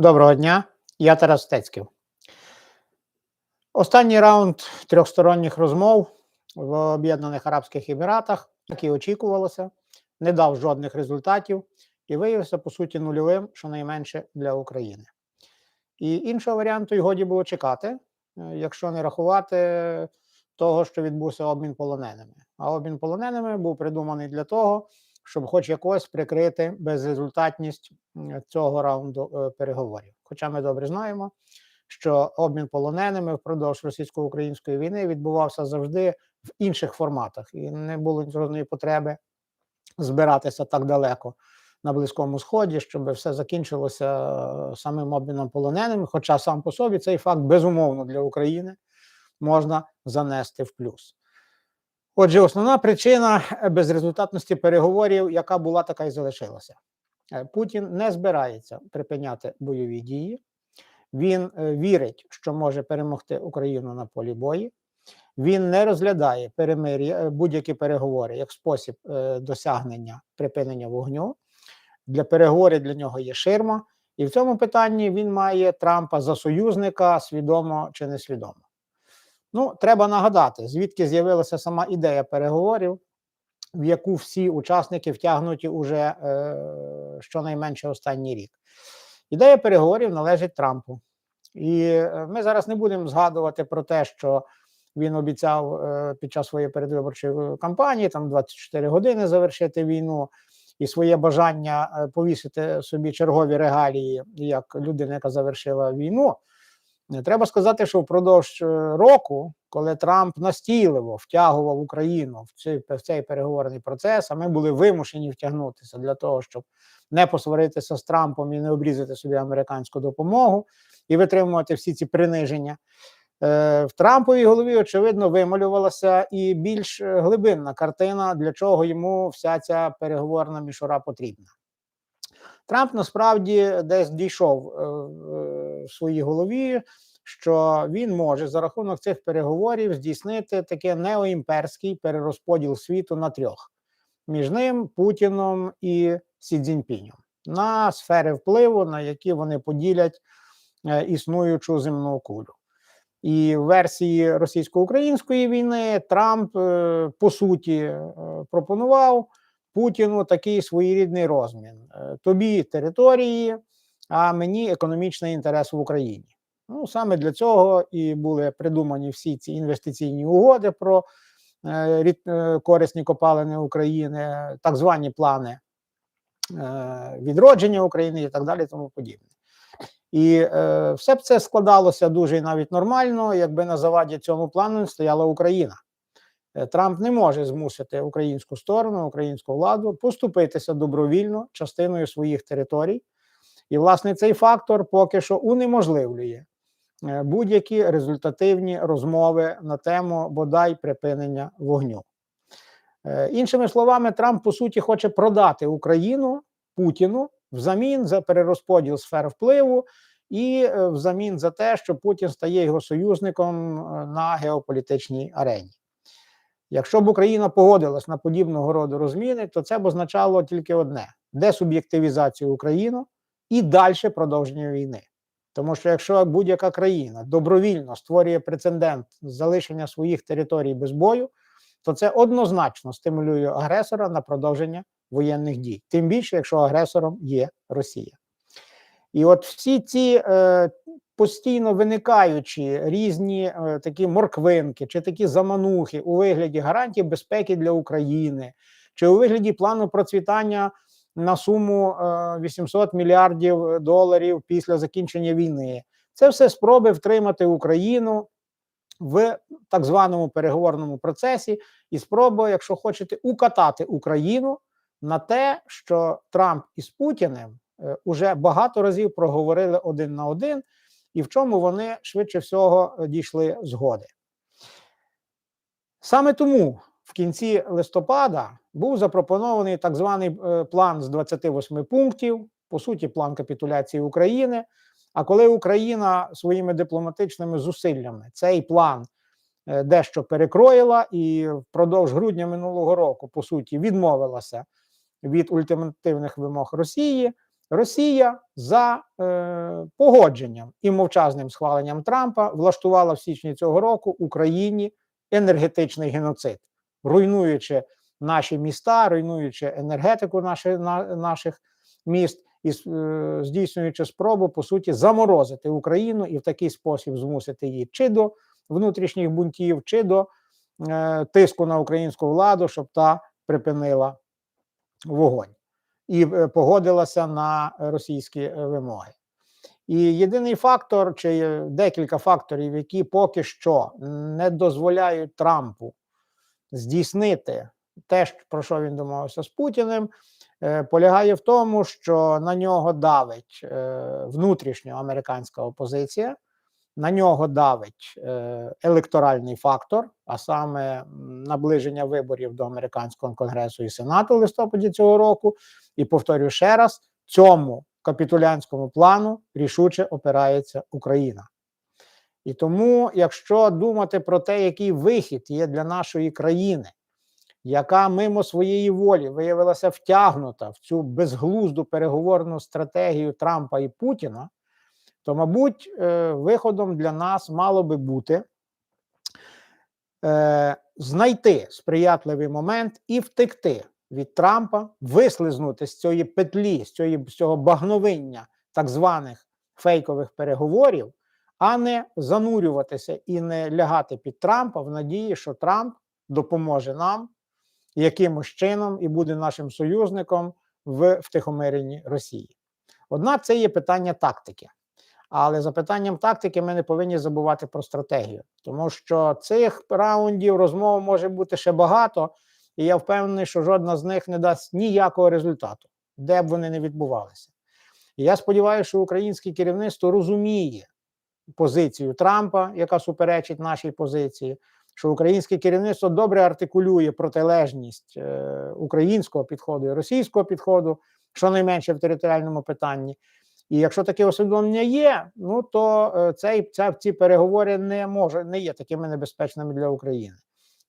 Доброго дня, я Тарас Стецьків. Останній раунд трьохсторонніх розмов в Об'єднаних Арабських Еміратах, як і очікувалося, не дав жодних результатів і виявився по суті нульовим, щонайменше для України. І іншого варіанту й годі було чекати, е, якщо не рахувати того, що відбувся обмін полоненими. А обмін полоненими був придуманий для того, щоб хоч якось прикрити безрезультатність цього раунду е, переговорів. Хоча ми добре знаємо, що обмін полоненими впродовж російсько-української війни відбувався завжди в інших форматах, і не було жодної потреби збиратися так далеко на Близькому Сході, щоб все закінчилося е, самим обміном полоненими. Хоча сам по собі цей факт безумовно для України можна занести в плюс. Отже, основна причина е, безрезультатності переговорів, яка була, така і залишилася. Е, Путін не збирається припиняти бойові дії. Він е, вірить, що може перемогти Україну на полі бою. Він не розглядає перемир'я, будь-які переговори як спосіб досягнення припинення вогню. Для переговорів для нього є ширма, і в цьому питанні він має Трампа за союзника свідомо чи несвідомо. Ну, треба нагадати, звідки з'явилася сама ідея переговорів, в яку всі учасники втягнуті уже е, щонайменше останній рік. Ідея переговорів належить Трампу. І е, ми зараз не будемо згадувати про те, що він обіцяв е, під час своєї передвиборчої е, кампанії там 24 години завершити війну і своє бажання е, повісити собі чергові регалії як людина, яка завершила війну. Треба сказати, що впродовж е, року, коли Трамп настійливо втягував Україну в цей, в цей переговорний процес, а ми були вимушені втягнутися для того, щоб не посваритися з Трампом і не обрізати собі американську допомогу і витримувати всі ці приниження. Е, В Трамповій голові, очевидно, вималювалася і більш глибинна картина, для чого йому вся ця переговорна мішура потрібна. Трамп насправді десь дійшов е, в своїй голові, що він може за рахунок цих переговорів здійснити таке неоімперський перерозподіл світу на трьох: між ним, Путіном і Сі Цзіньпінем на сфери впливу, на які вони поділять е, існуючу земну кулю. І в версії російсько-української війни Трамп е, по суті е, пропонував Путіну такий своєрідний розмін: Е, тобі території, а мені економічний інтерес в Україні. Ну саме для цього і були придумані всі ці інвестиційні угоди про е, е, корисні копалини України, так звані плани відродження України і так далі, тому подібне. І е, все б це складалося дуже і навіть нормально, якби на заваді цьому плану стояла Україна. Е, Трамп не може змусити українську сторону, українську владу поступитися добровільно частиною своїх територій. І, власне, цей фактор поки що унеможливлює е, будь-які результативні розмови на тему бодай припинення вогню. Е, Іншими словами, Трамп по суті хоче продати Україну Путіну взамін за перерозподіл сфер впливу і взамін за те, що Путін стає його союзником на геополітичній арені. Якщо б Україна погодилась на подібного роду розміни, то це б означало тільки одне: десуб'єктивізацію України і далі продовження війни. Тому що якщо будь-яка країна добровільно створює прецедент залишення своїх територій без бою, то це однозначно стимулює агресора на продовження воєнних дій, тим більше, якщо агресором є Росія. І от всі ці е, постійно виникаючі різні е, такі морквинки чи такі заманухи у вигляді гарантій безпеки для України, чи у вигляді плану процвітання на суму е, 800 мільярдів доларів після закінчення війни. Це все спроби втримати Україну в так званому переговорному процесі, і спроба, якщо хочете, укатати Україну на те, що Трамп із Путіним е, уже багато разів проговорили один на один, і в чому вони швидше всього е, дійшли згоди. Саме тому в кінці листопада був запропонований так званий е, план з 28 пунктів, по суті, план капітуляції України. А коли Україна своїми дипломатичними зусиллями цей план е, дещо перекроїла і впродовж грудня минулого року, по суті, відмовилася від ультимативних вимог Росії, Росія за е, погодженням і мовчазним схваленням Трампа влаштувала в січні цього року Україні енергетичний геноцид, руйнуючи наші міста, руйнуючи енергетику наші, на, наших міст і е, здійснюючи спробу по суті заморозити Україну і в такий спосіб змусити її чи до внутрішніх бунтів, чи до е, тиску на українську владу, щоб та припинила вогонь і е, погодилася на російські е, вимоги. І єдиний фактор, чи е, декілька факторів, які поки що не дозволяють Трампу здійснити те, про що він домовився з Путіним, е, полягає в тому, що на нього давить е, внутрішньо американська опозиція, на нього давить е, електоральний фактор, а саме наближення виборів до американського конгресу і сенату в листопаді цього року. І повторюю ще раз: цьому капітулянському плану рішуче опирається Україна. І тому, якщо думати про те, який вихід є для нашої країни, яка мимо своєї волі виявилася втягнута в цю безглузду переговорну стратегію Трампа і Путіна, то, мабуть, е, виходом для нас мало би бути е, знайти сприятливий момент і втекти від Трампа, вислизнути з цієї петлі, з, цієї, з цього багновиння так званих фейкових переговорів, а не занурюватися і не лягати під Трампа в надії, що Трамп допоможе нам якимось чином і буде нашим союзником в втихомиренні Росії. Однак це є питання тактики. Але за питанням тактики ми не повинні забувати про стратегію, тому що цих раундів розмов може бути ще багато, і я впевнений, що жодна з них не дасть ніякого результату, де б вони не відбувалися. І я сподіваюся, що українське керівництво розуміє позицію Трампа, яка суперечить нашій позиції, що українське керівництво добре артикулює протилежність е, українського підходу і російського підходу, щонайменше в територіальному питанні. І якщо таке усвідомлення є, ну то е, цей, ця, ці переговори не може не є такими небезпечними для України.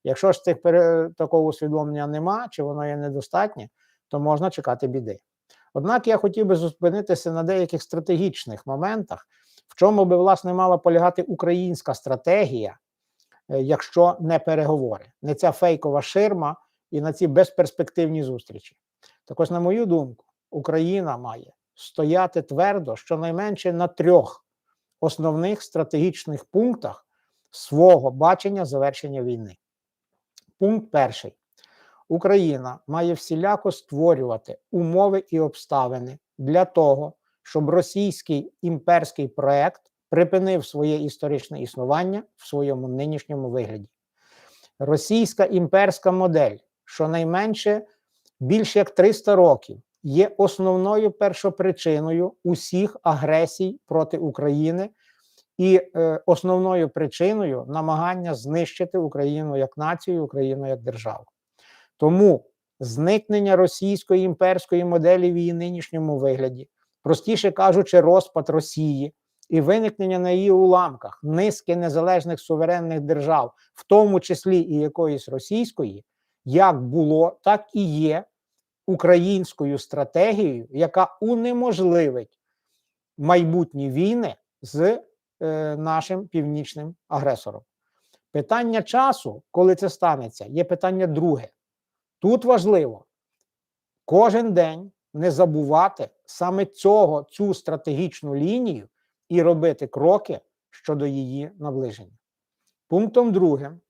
Якщо ж цих пере, такого усвідомлення нема, чи воно є недостатнє, то можна чекати біди. Однак я хотів би зупинитися на деяких стратегічних моментах, в чому би власне мала полягати українська стратегія, е, якщо не переговори, не ця фейкова ширма і на ці безперспективні зустрічі. Так ось, на мою думку, Україна має стояти твердо щонайменше на трьох основних стратегічних пунктах свого бачення завершення війни. Пункт перший. Україна має всіляко створювати умови і обставини для того, щоб російський імперський проект припинив своє історичне існування в своєму нинішньому вигляді. Російська імперська модель, щонайменше більше як 300 років, є основною першопричиною усіх агресій проти України і е, основною причиною намагання знищити Україну як націю, Україну як державу. Тому зникнення російської імперської моделі в її нинішньому вигляді, простіше кажучи, розпад Росії і виникнення на її уламках низки незалежних суверенних держав, в тому числі і якоїсь російської, як було, так і є українською стратегією, яка унеможливить майбутні війни з е, нашим північним агресором. Питання часу, коли це станеться, є питання друге. Тут важливо кожен день не забувати саме цього, цю стратегічну лінію і робити кроки щодо її наближення. Пунктом другим,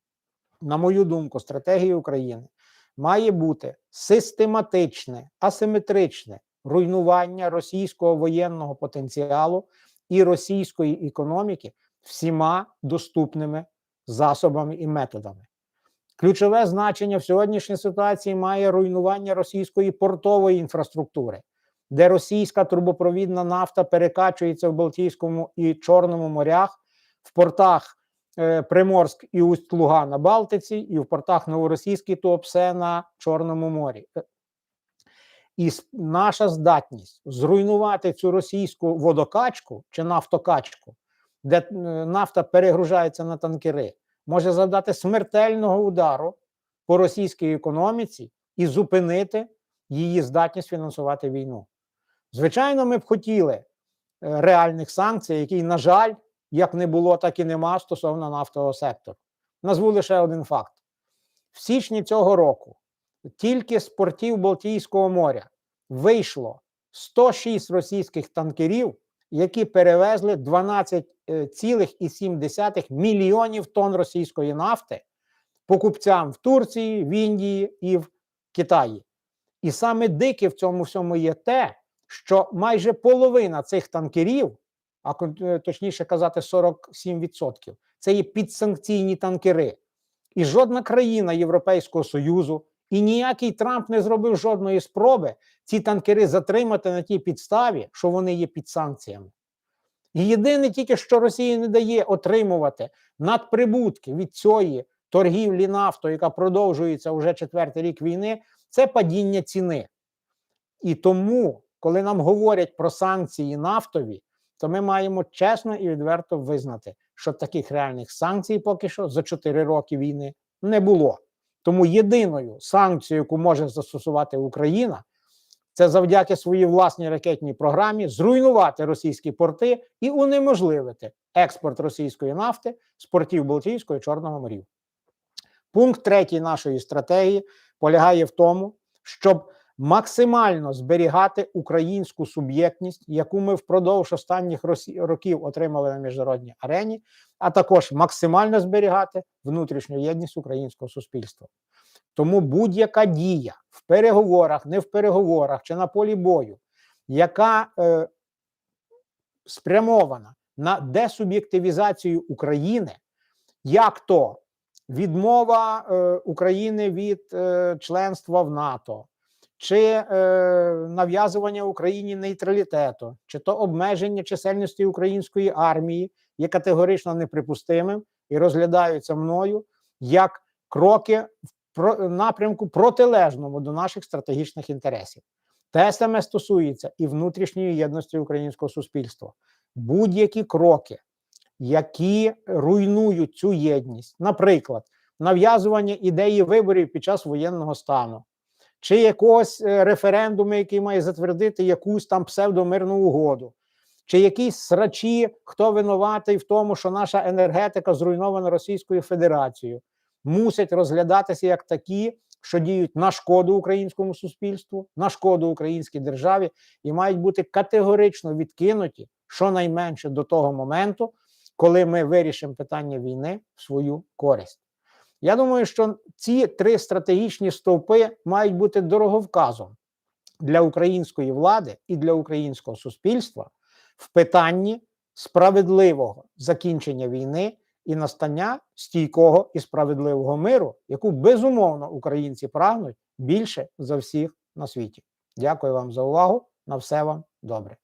на мою думку, стратегії України має бути систематичне, асиметричне руйнування російського воєнного потенціалу і російської економіки всіма доступними засобами і методами. Ключове значення в сьогоднішній ситуації має руйнування російської портової інфраструктури, де російська трубопровідна нафта перекачується в Балтійському і Чорному морях, в портах Приморськ і Усть-Луга на Балтиці, і в портах Новоросійський Туапсе на Чорному морі. Е, І наша здатність зруйнувати цю російську водокачку чи нафтокачку, де е, нафта перегружається на танкери, може завдати смертельного удару по російській економіці і зупинити її здатність фінансувати війну. Звичайно, ми б хотіли е, реальних санкцій, які, на жаль, як не було, так і нема стосовно нафтового сектору. Назву лише один факт: в січні цього року тільки з портів Балтійського моря вийшло 106 російських танкерів, які перевезли 12,7 мільйонів тонн російської нафти покупцям в Турції, в Індії і в Китаї. І саме дике в цьому всьому є те, що майже половина цих танкерів, а е, точніше казати, 47%, це є підсанкційні танкери. І жодна країна Європейського Союзу і ніякий Трамп не зробив жодної спроби ці танкери затримати на тій підставі, що вони є під санкціями. І єдине тільки, що Росія не дає отримувати надприбутки від цієї торгівлі нафтою, яка продовжується вже четвертий рік війни, це падіння ціни. І тому, коли нам говорять про санкції нафтові, то ми маємо чесно і відверто визнати, що таких реальних санкцій поки що за 4 роки війни не було. Тому єдиною санкцією, яку може застосувати Україна, це завдяки своїй власній ракетній програмі зруйнувати російські порти і унеможливити експорт російської нафти з портів Балтійського і Чорного морів. Пункт третій нашої стратегії полягає в тому, щоб максимально зберігати українську суб'єктність, яку ми впродовж останніх років отримали на міжнародній арені, а також максимально зберігати внутрішню єдність українського суспільства. Тому будь-яка дія в переговорах, не в переговорах чи на полі бою, яка е, спрямована на десуб'єктивізацію України, як то відмова е, України від е, членства в НАТО, чи е, нав'язування Україні нейтралітету, чи то обмеження чисельності української армії є категорично неприпустимим і розглядаються мною як кроки в напрямку протилежному до наших стратегічних інтересів. Те саме стосується і внутрішньої єдності українського суспільства. Будь-які кроки, які руйнують цю єдність, наприклад, нав'язування ідеї виборів під час воєнного стану, чи якогось е, референдуму, який має затвердити якусь там псевдомирну угоду, чи якісь срачі, хто винуватий в тому, що наша енергетика зруйнована Російською Федерацією, мусять розглядатися як такі, що діють на шкоду українському суспільству, на шкоду українській державі, і мають бути категорично відкинуті щонайменше до того моменту, коли ми вирішимо питання війни в свою користь. Я думаю, що ці три стратегічні стовпи мають бути дороговказом для української влади і для українського суспільства в питанні справедливого закінчення війни і настання стійкого і справедливого миру, яку безумовно українці прагнуть більше за всіх на світі. Дякую вам за увагу. На все вам добре.